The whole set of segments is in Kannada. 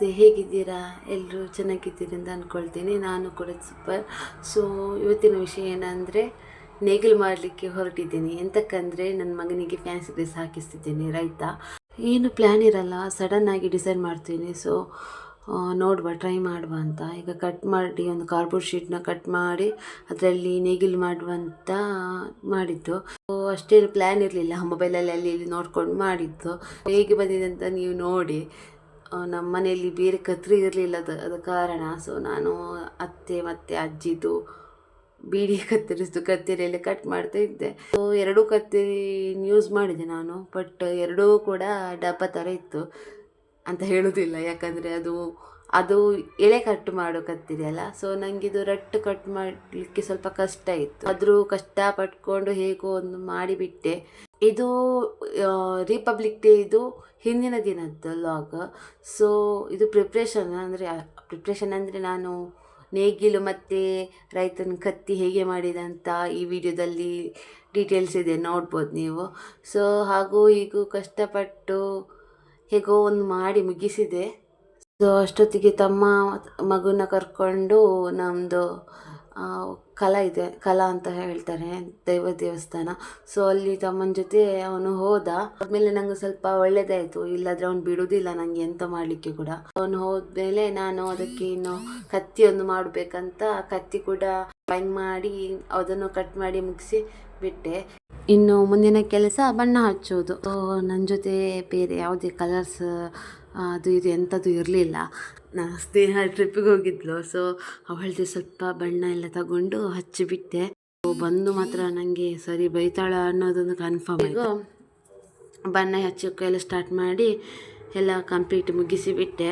ನಮಸ್ತೆ ಹೇಗಿದ್ದೀರಾ? ಎಲ್ಲರೂ ಚೆನ್ನಾಗಿದ್ದೀರಿ ಅಂತ ಅಂದ್ಕೊಳ್ತೀನಿ ನಾನು ಕೂಡ ಸೂಪರ್ ಸೊ ಇವತ್ತಿನ ವಿಷಯ ಏನಂದರೆ, ನೇಗಿಲು ಮಾಡಲಿಕ್ಕೆ ಹೊರಟಿದ್ದೀನಿ. ಎಂತಕ್ಕಂದರೆ ನನ್ನ ಮಗನಿಗೆ ಫ್ಯಾನ್ಸಿ ಡ್ರೆಸ್ ಹಾಕಿಸ್ತಿದ್ದೀನಿ, ರೈತ. ಏನು ಪ್ಲ್ಯಾನ್ ಇರಲ್ಲ. ಸಡನ್ನಾಗಿ ಡಿಸೈಡ್ ಮಾಡ್ತೀನಿ. ಸೊ ನೋಡುವ ಟ್ರೈ ಮಾಡುವ ಅಂತ. ಈಗ ಕಟ್ ಮಾಡಿ, ಒಂದು ಕಾರ್ಬೋರ್ಡ್ ಶೀಟ್ನ ಕಟ್ ಮಾಡಿ, ಅದರಲ್ಲಿ ನೇಗಿಲು ಮಾಡುವಂತ ಮಾಡಿದ್ದು. ಅಷ್ಟೇನು ಅಷ್ಟೇ ಪ್ಲ್ಯಾನ್ ಇರಲಿಲ್ಲ ಮೊಬೈಲಲ್ಲಿ ಅಲ್ಲಿ, ಇಲ್ಲಿ ನೋಡ್ಕೊಂಡು ಮಾಡಿದ್ದು. ಹೇಗೆ ಬಂದಿದೆ ಅಂತ ನೀವು ನೋಡಿ. ನಮ್ಮ ಮನೆಯಲ್ಲಿ ಬೇರೆ ಕತ್ರಿ ಇರಲಿಲ್ಲ ಅದು, ಅದ ಕಾರಣ. ಸೊ ನಾನು ಅತ್ತೆ ಮತ್ತು ಅಜ್ಜಿದು ಬೀಡಿ ಕತ್ತರಿಸಿದ್ದು ಕತ್ತರಿಯಲ್ಲಿ ಕಟ್ ಮಾಡ್ತಾ ಇದ್ದೆ. ಸೊ ಎರಡೂ ಕತ್ತರಿ ಯೂಸ್ ಮಾಡಿದೆ ನಾನು ಬಟ್ ಎರಡೂ ಕೂಡ ಡಬ್ಬ ಥರ ಇತ್ತು ಅಂತ ಹೇಳೋದಿಲ್ಲ. ಯಾಕಂದರೆ ಅದು ಅದು ಎಳೆ ಕಟ್ ಮಾಡೋ ಕತ್ತರಿಯಲ್ಲ ಸೊ ನನಗಿದು ರಟ್ಟು ಕಟ್ ಮಾಡಲಿಕ್ಕೆ ಸ್ವಲ್ಪ ಕಷ್ಟ ಇತ್ತು. ಆದರೂ ಕಷ್ಟ ಪಟ್ಕೊಂಡು ಹೇಗೋ ಒಂದು ಮಾಡಿಬಿಟ್ಟೆ. ಇದು ರಿಪಬ್ಲಿಕ್ ಡೇ ಇದು ಹಿಂದಿನ ದಿನದ ಲಾಗ್ ಸೊ ಇದು ಪ್ರಿಪ್ರೇಷನ್ ಅಂದರೆ ಪ್ರಿಪ್ರೇಷನ್ ಅಂದರೆ ನಾನು ನೇಗಿಲು ಮತ್ತು ರೈತನ ಕತ್ತಿ ಹೇಗೆ ಮಾಡಿದಂತ ಈ ವಿಡಿಯೋದಲ್ಲಿ ಡೀಟೇಲ್ಸ್ ಇದೆ, ನೋಡ್ಬೋದು ನೀವು. ಸೊ ಹಾಗೂ ಈಗ ಕಷ್ಟಪಟ್ಟು ಹೇಗೋ ಒಂದು ಮಾಡಿ ಮುಗಿಸಿದೆ. ಸೊ ಅಷ್ಟೊತ್ತಿಗೆ ತಮ್ಮ ಮಗುನ ಕರ್ಕೊಂಡು ನಮ್ಮದು ಕಲಾ ಇದೆ. ಕಲಾ ಅಂತ ಹೇಳ್ತಾರೆ ದೈವ ದೇವಸ್ಥಾನ. ಸೊ ಅಲ್ಲಿ ತಮ್ಮನ ಜೊತೆ ಅವನು ಹೋದ. ಆದ್ಮೇಲೆ ನಂಗೆ ಸ್ವಲ್ಪ ಒಳ್ಳೇದಾಯಿತು. ಇಲ್ಲಾದ್ರೆ ಅವ್ನು ಬಿಡೋದಿಲ್ಲ ನನಗೆ ಎಂತ ಮಾಡಲಿಕ್ಕೆ ಕೂಡ. ಅವನು ಹೋದ್ಮೇಲೆ ನಾನು ಅದಕ್ಕೆ ಇನ್ನು ಕತ್ತಿಯೊಂದು ಮಾಡಬೇಕಂತ ಕತ್ತಿ ಕೂಡ ಬೈಂಡ್ ಮಾಡಿ ಅದನ್ನು ಕಟ್ ಮಾಡಿ ಮುಗಿಸಿ ಬಿಟ್ಟೆ. ಇನ್ನು ಮುಂದಿನ ಕೆಲಸ ಬಣ್ಣ ಹಚ್ಚೋದು. ನನ್ನ ಜೊತೆ ಬೇರೆ ಯಾವುದೇ ಕಲರ್ಸ್ ಅದು ಇದು ಎಂಥದ್ದು ಇರಲಿಲ್ಲ. ನಾನು ಸ್ನೇಹ ಟ್ರಿಪ್ಪಿಗೆ ಹೋಗಿದ್ಲು. ಸೊ ಅವಳದ್ದು ಸ್ವಲ್ಪ ಬಣ್ಣ ಎಲ್ಲ ತಗೊಂಡು ಹಚ್ಚಿಬಿಟ್ಟೆ. ಬಂದು ಮಾತ್ರ ನನಗೆ ಸರಿ ಬೈತಾಳ ಅನ್ನೋದೊಂದು ಕನ್ಫರ್ಮ್ ಆಯಿತು. ಬಣ್ಣ ಹಚ್ಚೋಕ್ಕೆ ಎಲ್ಲ ಸ್ಟಾರ್ಟ್ ಮಾಡಿ ಎಲ್ಲ ಕಂಪ್ಲೀಟ್ ಮುಗಿಸಿಬಿಟ್ಟೆ.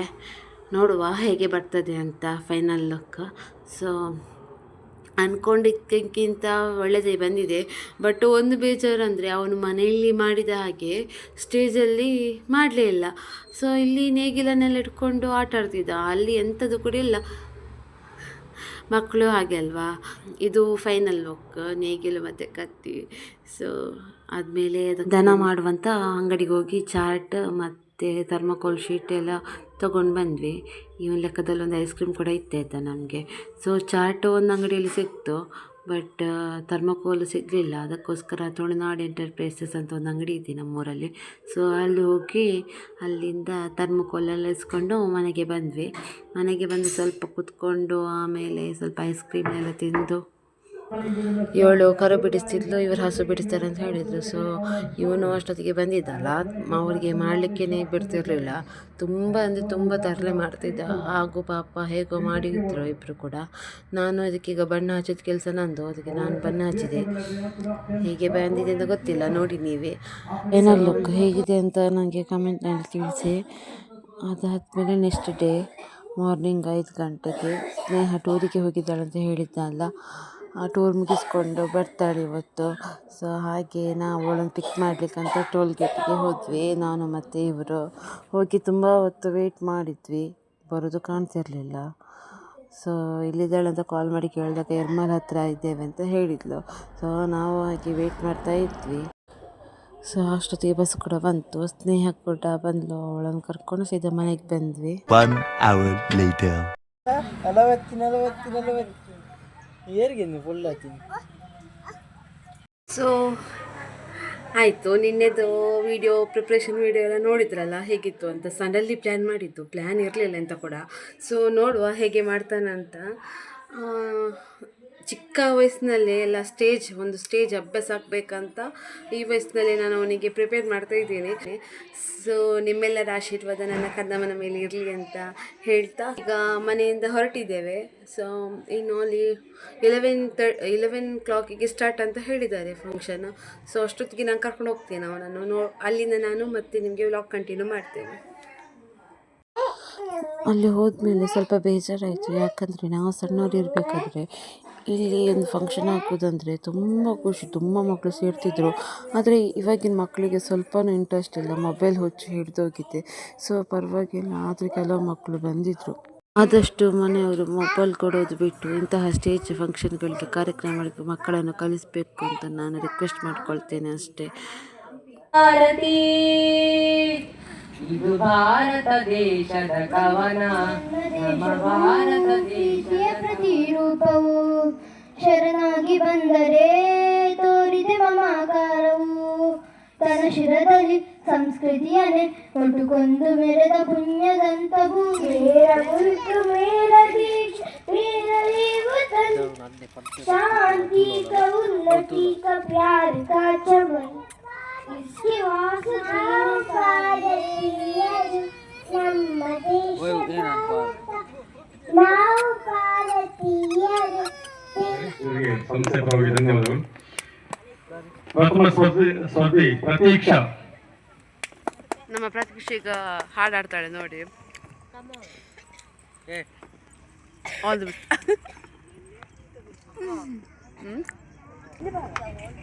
ನೋಡುವ ಹೇಗೆ ಬರ್ತದೆ ಅಂತ ಫೈನಲ್ ಲುಕ್ ಸೊ ಅಂದ್ಕೊಂಡಿದ್ದಕ್ಕಿಂತ ಒಳ್ಳೆಯದೇ ಬಂದಿದೆ. ಬಟ್ ಒಂದು ಬೇಜಾರು ಅಂದರೆ ಅವನು ಮನೆಯಲ್ಲಿ ಮಾಡಿದ ಹಾಗೆ ಸ್ಟೇಜಲ್ಲಿ ಮಾಡಲೇ ಇಲ್ಲ. ಸೊ ಇಲ್ಲಿ ನೇಗಿಲನ್ನೆಲ್ಲ ಇಟ್ಕೊಂಡು ಆಟ ಆಡ್ತಿದ್ದ. ಅಲ್ಲಿ ಎಂಥದ್ದು ಕೂಡ ಇಲ್ಲ. ಮಕ್ಕಳು ಹಾಗೆ ಅಲ್ವಾ? ಇದು ಫೈನಲ್ ಲುಕ್ ನೇಗಿಲು ಮತ್ತು ಕತ್ತಿ. ಸೊ ಆದಮೇಲೆ ದನ ಮಾಡುವಂಥ ಅಂಗಡಿಗೆ ಹೋಗಿ ಚಾರ್ಟ್ ಮತ್ತು ಥರ್ಮಕೋಲ್ ಶೀಟ್ ಎಲ್ಲ ತೊಗೊಂಡು ಬಂದ್ವಿ. ಇವನ್ ಲೆಕ್ಕದಲ್ಲಿ ಒಂದು ಐಸ್ ಕ್ರೀಮ್ ಕೂಡ ಇತ್ತಾಯ್ತಾ ನಮಗೆ. ಸೊ ಚಾಟ್ ಒಂದು ಅಂಗಡಿಯಲ್ಲಿ ಸಿಕ್ತು ಬಟ್ ಥರ್ಮಕೋಲ್ ಸಿಗಲಿಲ್ಲ. ಅದಕ್ಕೋಸ್ಕರ ತುಳುನಾಡು ಎಂಟರ್ಪ್ರೈಸಸ್ ಅಂತ ಒಂದು ಅಂಗಡಿ ಇದೆ ನಮ್ಮೂರಲ್ಲಿ. ಸೊ ಅಲ್ಲಿ ಹೋಗಿ ಅಲ್ಲಿಂದ ಥರ್ಮಕೋಲ್ ಎಲ್ಲ ಇಸ್ಕೊಂಡು ಮನೆಗೆ ಬಂದ್ವಿ. ಮನೆಗೆ ಬಂದು ಸ್ವಲ್ಪ ಕುತ್ಕೊಂಡು ಆಮೇಲೆ ಸ್ವಲ್ಪ ಐಸ್ ಕ್ರೀಮ್ ಎಲ್ಲ ತಿಂದು ಇವಳು ಕರು ಬಿಡಿಸ್ತಿದ್ಲು, ಇವರು ಹಸು ಬಿಡಿಸ್ತಾರೆ ಅಂತ ಹೇಳಿದರು. ಸೊ ಇವನು ಅಷ್ಟೊತ್ತಿಗೆ ಬಂದಿದ್ದಲ್ಲ. ಅವರಿಗೆ ಮಾಡಲಿಕ್ಕೇ ಬಿಡ್ತಿರಲಿಲ್ಲ. ತುಂಬ ಅಂದರೆ ತುಂಬ ತರಲೆ ಮಾಡ್ತಿದ್ದ. ಹಾಗೂ ಪಾಪ ಹೇಗೋ ಮಾಡಿದ್ರು ಇಬ್ಬರು ಕೂಡ. ನಾನು ಅದಕ್ಕೀಗ ಬಣ್ಣ ಹಚ್ಚಿದ ಕೆಲಸ ನಂದು. ಅದಕ್ಕೆ ನಾನು ಬಣ್ಣ ಹಚ್ಚಿದೆ. ಹೇಗೆ ಬಂದಿದೆ ಅಂತ ಗೊತ್ತಿಲ್ಲ. ನೋಡಿ ನೀವೇ. ಏನೋ ಲುಕ್ ಹೇಗಿದೆ ಅಂತ ನನಗೆ ಕಮೆಂಟ್ನಲ್ಲಿ ತಿಳಿಸಿ. ಅದಾದಮೇಲೆ ನೆಕ್ಸ್ಟ್ ಡೇ ಮಾರ್ನಿಂಗ್ ಐದು ಗಂಟೆಗೆ ಸ್ನೇಹ ಟೂರಿಗೆ ಹೋಗಿದ್ದಾಳಂತ ಅಂತ ಹೇಳಿದ್ದಲ್ಲ. ಟೂರ್ ಮುಗಿಸ್ಕೊಂಡು ಬರ್ತಾಳೆ ಇವತ್ತು. ಸೊ ಹಾಗೆ ನಾವು ಅವಳನ್ನು ಪಿಕ್ ಮಾಡಲಿಕ್ಕಂತ ಟೋಲ್ ಗೇಟಿಗೆ ಹೋದ್ವಿ. ನಾನು ಮತ್ತು ಇವರು ಹೋಗಿ ತುಂಬ ಹೊತ್ತು ವೆಯ್ಟ್ ಮಾಡಿದ್ವಿ. ಬರೋದು ಕಾಣ್ತಿರಲಿಲ್ಲ. ಸೊ ಇಲ್ಲಿದ್ದಾಳೆ ಅಂತ ಕಾಲ್ ಮಾಡಿ ಕೇಳಿದಾಗ ಎರ್ಮಲ್ ಹತ್ರ ಇದ್ದೇವೆ ಅಂತ ಹೇಳಿದ್ಲು. ಸೊ ನಾವು ಹಾಗೆ ವೆಯ್ಟ್ ಮಾಡ್ತಾ ಇದ್ವಿ. ಸೊ ಅಷ್ಟೊತ್ತಿಗೆ ಬಸ್ ಕೂಡ ಬಂತು. ಸ್ನೇಹ ಕೂಡ ಬಂದ್ಲು. ಅವಳನ್ನು ಕರ್ಕೊಂಡು ಸೀದಾ ಮನೆಗೆ ಬಂದ್ವಿ. One hour later. ನಲವತ್ತು ನಲವತ್ತು ನಲವತ್ತು ಫುಲ್ ಸೊ ಆಯಿತು, ನಿನ್ನೆದು ವಿಡಿಯೋ ಪ್ರಿಪ್ರೇಷನ್ ವಿಡಿಯೋ ಎಲ್ಲ ನೋಡಿದ್ರಲ್ಲ, ಹೇಗಿತ್ತು ಅಂತ. ಸಡನ್ಲಿ ಪ್ಲ್ಯಾನ್ ಮಾಡಿದ್ದು. ಪ್ಲ್ಯಾನ್ ಇರಲಿಲ್ಲ ಅಂತ ಕೂಡ. ಸೊ ನೋಡುವ ಹೇಗೆ ಮಾಡ್ತಾನಂತ. ಚಿಕ್ಕ ವಯಸ್ಸಿನಲ್ಲೇ ಎಲ್ಲ ಸ್ಟೇಜ್, ಒಂದು ಸ್ಟೇಜ್ ಅಭ್ಯಾಸ ಆಗಬೇಕಂತ ಈ ವಯಸ್ಸಿನಲ್ಲಿ ನಾನು ಅವನಿಗೆ ಪ್ರಿಪೇರ್ ಮಾಡ್ತಾ ಇದ್ದೀನಿ. ಸೊ ನಿಮ್ಮೆಲ್ಲರ ಆಶೀರ್ವಾದ ನನ್ನ ಕದಮನ ಮೇಲೆ ಇರಲಿ ಅಂತ ಹೇಳ್ತಾ ಈಗ ಮನೆಯಿಂದ ಹೊರಟಿದ್ದೇವೆ. ಸೊ ಇನ್ನು ಅಲ್ಲಿ ಇಲೆವೆನ್ ತ ಇಲೆವೆನ್ ಕ್ಲಾಕಿಗೆ ಸ್ಟಾರ್ಟ್ ಅಂತ ಹೇಳಿದ್ದಾರೆ ಫಂಕ್ಷನ್ ಸೊ ಅಷ್ಟೊತ್ತಿಗೆ ನಾನು ಕರ್ಕೊಂಡು ಹೋಗ್ತೇನೆ ಅವನನ್ನು. ನೋ, ಅಲ್ಲಿಂದ ನಾನು ಮತ್ತೆ ನಿಮಗೆ ವ್ಲಾಗ್ ಕಂಟಿನ್ಯೂ ಮಾಡ್ತೇನೆ. ಅಲ್ಲಿ ಹೋದ್ಮೇಲೆ ಸ್ವಲ್ಪ ಬೇಜಾರಾಯಿತು. ಯಾಕಂದರೆ ನಾವು ಸಣ್ಣವ್ರು ಇರಬೇಕಾದ್ರೆ ಇಲ್ಲಿ ಒಂದು ಫಂಕ್ಷನ್ ಹಾಕೋದಂದರೆ ತುಂಬ ಖುಷಿ ತುಂಬ ಮಕ್ಕಳು ಸೇರ್ತಿದ್ರು. ಆದರೆ ಇವಾಗಿನ ಮಕ್ಕಳಿಗೆ ಸ್ವಲ್ಪನೂ ಇಂಟ್ರೆಸ್ಟ್ ಇಲ್ಲ ಮೊಬೈಲ್ ಹುಚ್ಚು ಹಿಡಿದೋಗಿದೆ ಸೊ ಪರವಾಗಿಲ್ಲ ಆದರೆ ಕೆಲವು ಮಕ್ಕಳು ಬಂದಿದ್ದರು ಆದಷ್ಟು ಮನೆಯವರು ಮೊಬೈಲ್ ಕೊಡೋದು ಬಿಟ್ಟು ಇಂತಹ ಸ್ಟೇಜ್ ಫಂಕ್ಷನ್ಗಳಿಗೆ ಕಾರ್ಯಕ್ರಮಗಳಿಗೆ ಮಕ್ಕಳನ್ನು ಕಲಿಸಬೇಕು ಅಂತ ನಾನು ರಿಕ್ವೆಸ್ಟ್ ಮಾಡ್ಕೊಳ್ತೇನೆ ಅಷ್ಟೇ. ಭಾರತಿ ಇದು ಭಾರತ ದೇಶದ ಕವನ. ನಮ್ಮ ಭಾರತ ದೇಶ ಪ್ರತಿರೂಪವು. ಶರಣಾಗಿ ಬಂದರೆ ತೋರಿದೆ ಮಮಾಕಾರವು ತನ್ನ ಶಿರದಲ್ಲಿ ಸಂಸ್ಕೃತಿಯನ್ನೇ ಒಟ್ಟುಕೊಂಡು ಮೆರೆದ ಪುಣ್ಯದಂತವು ಮೇರ ಮುಲ್ಕು ಮೇರ ದೇಶ ಮೇರಲೇವು ತನ್ शांति का उन्नति का प्यार का चमन इसके वास्ते ನಮ್ಮ ದೇಶ ನಾವು ಭಾರತೀಯರು ಸಂಸ್ಥೆ ಪರವಾಗಿ ಧನ್ಯವಾದಗಳು. ಪ್ರಥಮ ಸ್ಪರ್ಧಿ ಸ್ಪರ್ಧಿ ಪ್ರತೀಕ್ಷಾ. ನಮ್ಮ ಪ್ರತೀಕ್ಷೆಗ ಈಗ ಹಾಡಾಡ್ತಾಳೆ ನೋಡಿ. ಆಲ್ ದಿ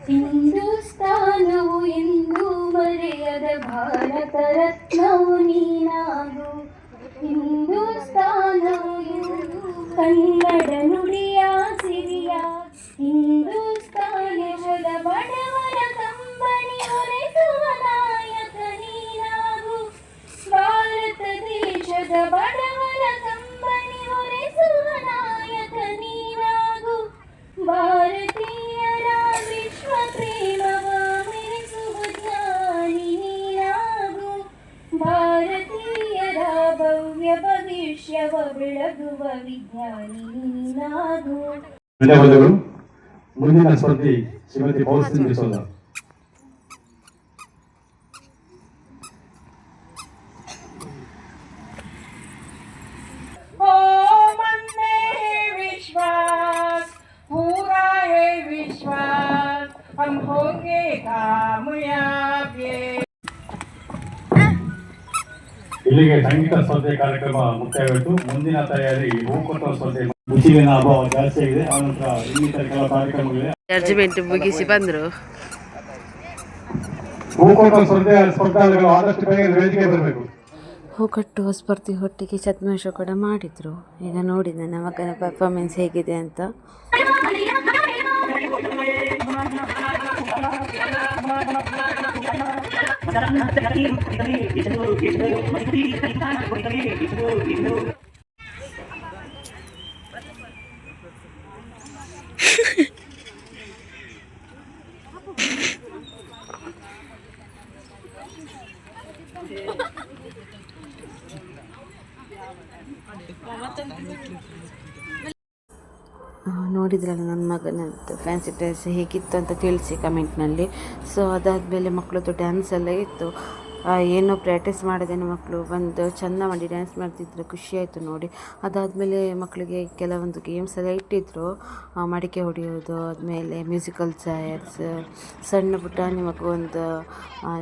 ಹಿಂದೂಸ್ತಾನವು ಎಂದು ಮರೆಯದ ಭಾರತ ರತ್ನವು ನೀನಾಗು. ಹಿಂದೂಸ್ತಾನವು ಎಂದು ಕನ್ನಡ ನುಡಿಯ ಸಿರಿಯ ಹಿಂದೂಸ್ತಾನದ ಬಡವರ ಕಂಬನಿ ಹೊರೆಸುವ ನಾಯಕ ನೀನಾಗು. ಭಾರತ ದೇಶದ ಬಡವರ ಕಂಬನಿ ಹೊರೆಸುವ ನಾಯಕ ನೀನಾಗು. ಭಾರತೀಯರ ವಿಶ್ವ ಪ್ರೇಮವ ಮೆರೆಸುವ ಜ್ಞಾನಿ ನೀನಾಗು. ಭಾರತೀಯರ ಭವ್ಯ ಭವಿಷ್ಯವ ಬೆಳಗುವ ವಿಜ್ಞಾನಿ ನೀನಾಗು. ಧನ್ಯವಾದಗಳು. ಶ್ರೀಮತಿ ಪೌರ್ಸಿನ್ ಬಿಸೋದ ಇಲ್ಲಿಗೆ ಸಂಗೀತ ಸ್ಪರ್ಧೆ ಕಾರ್ಯಕ್ರಮ ಮುಕ್ತಾಯವಾಯಿತು. ಮುಂದಿನ ತಯಾರಿ ಹೂಕೊಟ್ಟುವ ಸ್ಪರ್ಧೆ ಮುಚ್ಚಿಲಿನ ಅಭಾವ ಜಾಸ್ತಿ ಆಗಿದೆ. ಆನಂತರ ಇನ್ನಿತರ ಕೆಲವು ಕಾರ್ಯಕ್ರಮಗಳಿವೆ. ಜಡ್ಜ್ಮೆಂಟ್ ಮುಗಿಸಿ ಬಂದರು. ಹೂಕೊಟ್ಟುವ ಸ್ಪರ್ಧೆ ಸ್ಪರ್ಧಾಳುಗಳು ಆದಷ್ಟು ಬೇಗ ವೇದಿಕೆ ಬರಬೇಕು. ಹೂ ಕಟ್ಟುವ ಸ್ಪರ್ಧೆ ಹೊಟ್ಟಿಗೆ ಛದ್ಮೇಶ ಕೂಡ ಮಾಡಿದ್ರು. ಈಗ ನೋಡಿ ನನ್ನ ಮಗನ ಪರ್ಫಾರ್ಮೆನ್ಸ್ ಹೇಗಿದೆ ಅಂತ. Jangan hati-hati, itu, itu, itu, itu, ನೋಡಿದ್ರಲ್ಲ ನನ್ನ ಮಗನದ್ದು ಫ್ಯಾನ್ಸಿ ಡ್ರೆಸ್ ಹೇಗಿತ್ತು ಅಂತ ತಿಳಿಸಿ ಕಮೆಂಟ್ನಲ್ಲಿ ಸೊ ಅದಾದಮೇಲೆ ಮಕ್ಕಳದ್ದು ಡ್ಯಾನ್ಸ್ ಎಲ್ಲ ಇತ್ತು. ಏನೋ ಪ್ರಾಕ್ಟೀಸ್ ಮಾಡಿದ್ದೇನೆ ಮಕ್ಕಳು ಬಂದು ಚೆಂದ ಮಾಡಿ ಡ್ಯಾನ್ಸ್ ಮಾಡ್ತಿದ್ರು ಖುಷಿಯಾಯಿತು ನೋಡಿ. ಅದಾದಮೇಲೆ ಮಕ್ಕಳಿಗೆ ಕೆಲವೊಂದು ಗೇಮ್ಸ್ ಎಲ್ಲ ಇಟ್ಟಿದ್ರು. ಮಡಿಕೆ ಹೊಡೆಯೋದು, ಆದಮೇಲೆ ಮ್ಯೂಸಿಕಲ್ ಚೇರ್ಸ್ ಸಣ್ಣ ಪುಟಾಣಿ ಮಗು ಒಂದು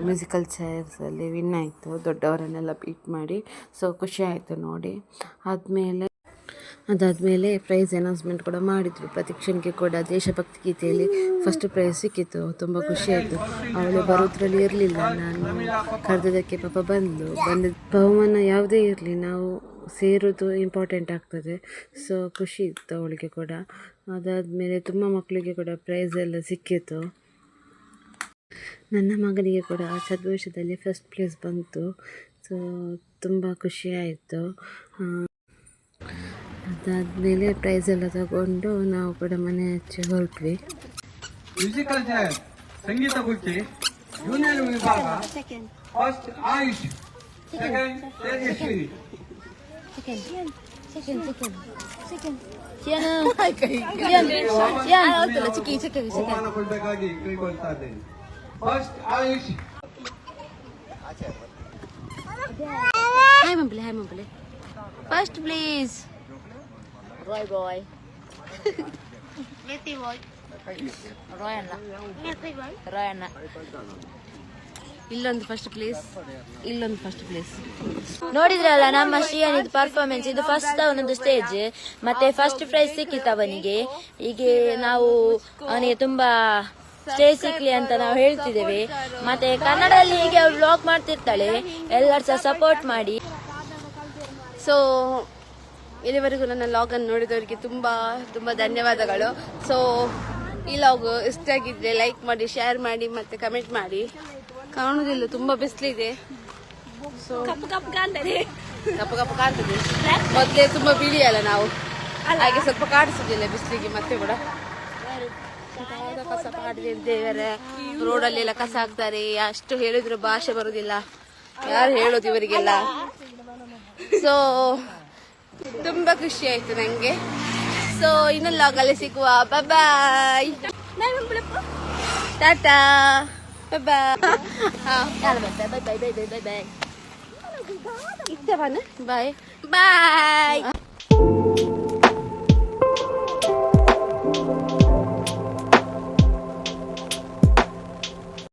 ಮ್ಯೂಸಿಕಲ್ ಚೇರ್ಸಲ್ಲಿ ವಿನ್ ಆಯಿತು. ದೊಡ್ಡವರನ್ನೆಲ್ಲ ಬೀಟ್ ಮಾಡಿ. ಸೊ ಖುಷಿಯಾಯಿತು ನೋಡಿ. ಆದಮೇಲೆ ಅದಾದಮೇಲೆ ಪ್ರೈಸ್ ಅನೌನ್ಸ್ಮೆಂಟ್ ಕೂಡ ಮಾಡಿದರು. ಪ್ರತಿಕ್ಷಣಕ್ಕೆ ಕೂಡ ದೇಶಭಕ್ತಿ ಗೀತೆಯಲ್ಲಿ ಫಸ್ಟ್ ಪ್ರೈಸ್ ಸಿಕ್ಕಿತ್ತು ತುಂಬ ಖುಷಿಯಾಯಿತು ಅವಳು ಬರೋದ್ರಲ್ಲಿ ಇರಲಿಲ್ಲ. ನಾನು ಕರೆದದಕ್ಕೆ ಪಾಪ ಬಂದು ಬಂದ ಬಹುಮಾನ ಯಾವುದೇ ಇರಲಿ, ನಾವು ಸೇರೋದು ಇಂಪಾರ್ಟೆಂಟ್ ಆಗ್ತದೆ. ಸೊ ಖುಷಿ ಇತ್ತು ಅವಳಿಗೆ ಕೂಡ. ಅದಾದಮೇಲೆ ತುಂಬ ಮಕ್ಕಳಿಗೆ ಕೂಡ ಪ್ರೈಸ್ ಎಲ್ಲ ಸಿಕ್ಕಿತ್ತು ನನ್ನ ಮಗನಿಗೆ ಕೂಡ ಸದ್ವೇಷದಲ್ಲಿ ಫಸ್ಟ್ ಪ್ಲೇಸ್ ಬಂತು. ಸೊ ತುಂಬ ಖುಷಿ ಆಯಿತು. ಅದಾದಮೇಲೆ ಪ್ರೈಸ್ ಎಲ್ಲ ತಗೊಂಡು ನಾವು ಕೂಡ ಮನೆ ಹಚ್ಚಿ ಹೊರಟ್ವಿ. ಮ್ಯೂಸಿಕಲ್ ಚೇರ್ ಸಂಗೀತ ಕುರ್ಚಿ ಜೂನಿಯರ್ ವಿಭಾಗ ಫಸ್ಟ್ ಆಯುಷ್ ಸೆಕೆಂಡ್ ತೇಜಸ್ವಿನಿ ಬಹುಮಾನ ಕೊಡಬೇಕಾಗಿ ಕೇಳಿಕೊಳ್ತಾ ಇದ್ದೇನೆ ಫಸ್ಟ್ ಆಯುಷ್. ಹಾಯ್ ಮಂಬಳಿ ಹಾಯ್ ಮಂಬಳಿ ಫಸ್ಟ್ ಪ್ಲೀಸ್ ರಾಯ್ ಬಾಯ್ ರಾಯ್ ಅಣ್ಣ ರಾಯ್ ಅಣ್ಣ ಇಲ್ಲೊಂದು ಫಸ್ಟ್ ಪ್ಲೇಸ್ ಇಲ್ಲೊಂದು ಫಸ್ಟ್ ಪ್ಲೇಸ್ ನೋಡಿದ್ರಲ್ಲ ನಮ್ಮ ಶ್ರೀಯನಿದ್ ಪರ್ಫಾರ್ಮೆನ್ಸ್ ಇದು ಫಸ್ಟ್ ಅವನೊಂದು ಸ್ಟೇಜ್ ಮತ್ತೆ ಫಸ್ಟ್ ಪ್ರೈಸ್ ಸಿಕ್ಕಿತ್ತು ಅವನಿಗೆ. ಹೀಗೆ ನಾವು ಅವನಿಗೆ ತುಂಬಾ ಸ್ಟೇಜ್ ಸಿಕ್ಲಿ ಅಂತ ನಾವು ಹೇಳ್ತಿದ್ದೇವೆ. ಮತ್ತೆ ಕನ್ನಡದಲ್ಲಿ ಹೀಗೆ ಅವ್ರು ಬ್ಲಾಗ್ ಮಾಡ್ತಿರ್ತಾಳೆ. ಎಲ್ಲರೂ ಸಹ ಸಪೋರ್ಟ್ ಮಾಡಿ. ಸೊ ಇಲ್ಲಿವರೆಗೂ ನನ್ನ ಲಾಗನ್ನು ನೋಡಿದವರಿಗೆ ತುಂಬ ತುಂಬ ಧನ್ಯವಾದಗಳು. ಸೊ ಈ ಲಾಗ್ ಇಷ್ಟ ಆಗಿದ್ರೆ ಲೈಕ್ ಮಾಡಿ ಶೇರ್ ಮಾಡಿ ಮತ್ತೆ ಕಮೆಂಟ್ ಮಾಡಿ. ಕಾಣುವುದಿಲ್ಲ ತುಂಬ ಬಿಸಿಲಿದೆ. ಸೊ ಕಪ್ಪು ಕಪ್ಪು ಕಾಣ್ತದೆ. ಮೊದಲೇ ತುಂಬಾ ಬಿಳಿ ಅಲ್ಲ ನಾವು. ಹಾಗೆ ಸ್ವಲ್ಪ ಕಾಣಿಸುದಿಲ್ಲ ಬಿಸಿಲಿಗೆ ಮತ್ತೆ ಕೂಡ. ಕಸ ಮಾಡಿದೆ ರೋಡ್ ಅಲ್ಲಿ ಎಲ್ಲ ಕಸ ಹಾಕ್ತಾರೆ. ಅಷ್ಟು ಹೇಳಿದ್ರು ಭಾಷೆ ಬರುದಿಲ್ಲ. ಯಾರು ಹೇಳೋದು ಇವರಿಗೆಲ್ಲ. ಸೊ ತುಂಬಾ ಖುಷಿ ಆಯ್ತು ನಂಗೆ. ಸೊ ಲಾಗ್ ಲಾಗಲ್ಲಿ ಸಿಗುವ. ಬಾಯ್ ಟಾಟಾ. ಬಾಯ್ ಬಾಯ್ ಬಾಯ್ ಬಾಯ್ ಬಾಯ್